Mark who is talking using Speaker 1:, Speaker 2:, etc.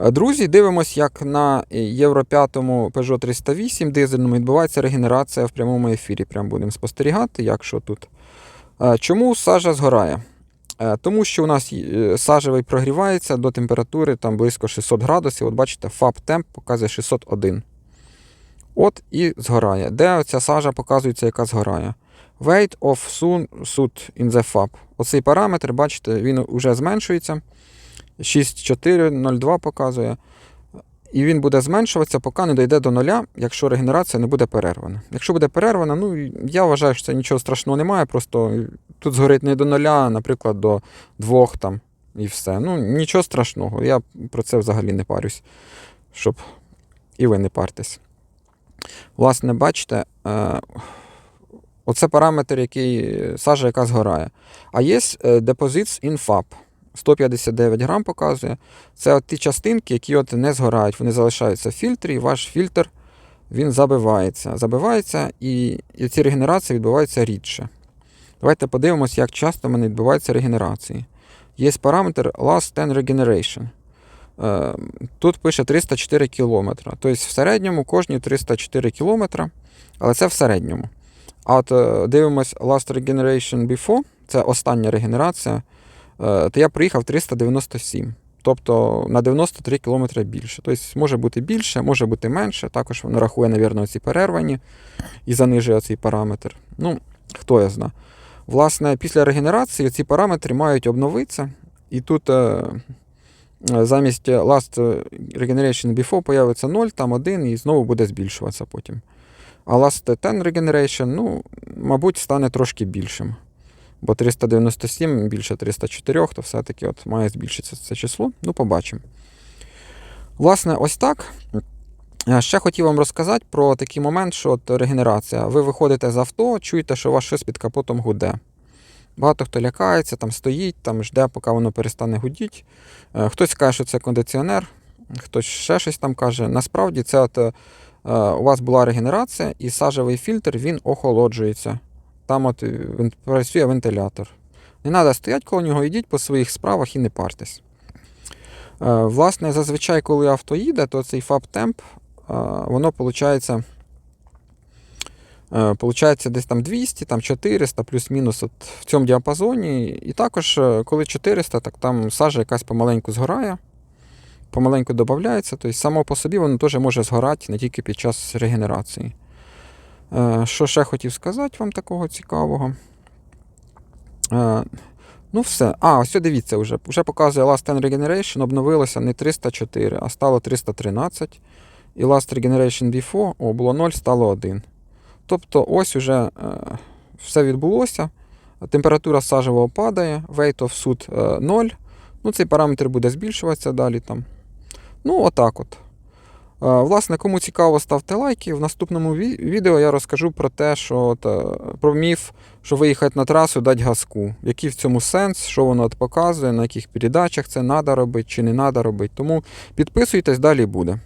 Speaker 1: Е, Друзі, дивимось, як на Євро 5 Peugeot 308 дизельному відбувається регенерація в прямому ефірі. Прям будемо спостерігати, як що тут. Е, Чому сажа згорає? Е, Тому що у нас сажевий прогрівається до температури там близько 600 градусів. От бачите, FAB темп показує 601. От і згорає. Де оця сажа показується, яка згорає? Weight of soon soot in the FAB. Оцей параметр, бачите, він вже зменшується. 6,402 показує. І він буде зменшуватися, поки не дійде до нуля, якщо регенерація не буде перервана. Якщо буде перервана, ну я вважаю, що це нічого страшного немає. Просто тут згорить не до нуля, а, наприклад, до двох там і все. Ну, нічого страшного. Я про це взагалі не парюсь, щоб і ви не партесь. Власне, бачите, е, оце параметр, який сажа, яка згорає. А є е, deposits in FAB. 159 грам показує. Це от ті частинки, які от не згорають, вони залишаються в фільтрі, і ваш фільтр він забивається. Забивається, і, і ці регенерації відбуваються рідше. Давайте подивимося, як часто в мене відбуваються регенерації. Є параметр Last 10 Regeneration. Е, Тут пише 304 км. Тобто в середньому кожні 304 км, але це в середньому. А от е, дивимось Last Regeneration Before, це остання регенерація, то я приїхав 397. Тобто на 93 км більше. Тобто може бути більше, може бути менше. Також воно рахує, мабуть, ці перервані і занижує цей параметр. Ну, хто я знає. Власне, після регенерації ці параметри мають обновитися. І тут е, замість Last Regeneration Before появиться 0, там 1 і знову буде збільшуватися потім. А Last 10 Regeneration, ну, мабуть, стане трошки більшим. Бо 397 більше 304, то все-таки от має збільшитися це число. Ну, побачимо. Власне, ось так. Е, Ще хотів вам розказати про такий момент, що от регенерація. Ви виходите з авто, чуєте, що у вас щось під капотом гуде. Багато хто лякається, там стоїть, там жде, поки воно перестане гудіти. Е, Хтось каже, що це кондиціонер, хтось ще щось там каже. Насправді, це от, е, у вас була регенерація, і сажевий фільтр він охолоджується. Там от працює вентилятор. Не треба стояти коло нього, йдіть по своїх справах і не партесь. Е, Власне, зазвичай, коли авто їде, то цей фаб темп, воно виходить, Получається десь там 200, там 400, плюс-мінус от в цьому діапазоні. І також, е, коли 400, так там сажа якась помаленьку згорає, помаленьку додається. Тобто само по собі воно теж може згорати не тільки під час регенерації. Е, Що ще хотів сказати вам такого цікавого? Е, Ну, все. А, ось дивіться, вже вже показує Last 10 Regeneration, обновилося не 304, а стало 313. І Last Regeneration Before, о, було 0, стало 1. Тобто, ось уже е, все відбулося. Температура сажевого падає, weight of е, 0. Ну, цей параметр буде збільшуватися далі там. Ну, отак от. Е, Власне, кому цікаво, ставте лайки. В наступному відео я розкажу про те, що от, е, про міф, що виїхати на трасу, дати газку. Який в цьому сенс, що воно показує, на яких передачах це треба робити чи не треба робити. Тому підписуйтесь, далі буде.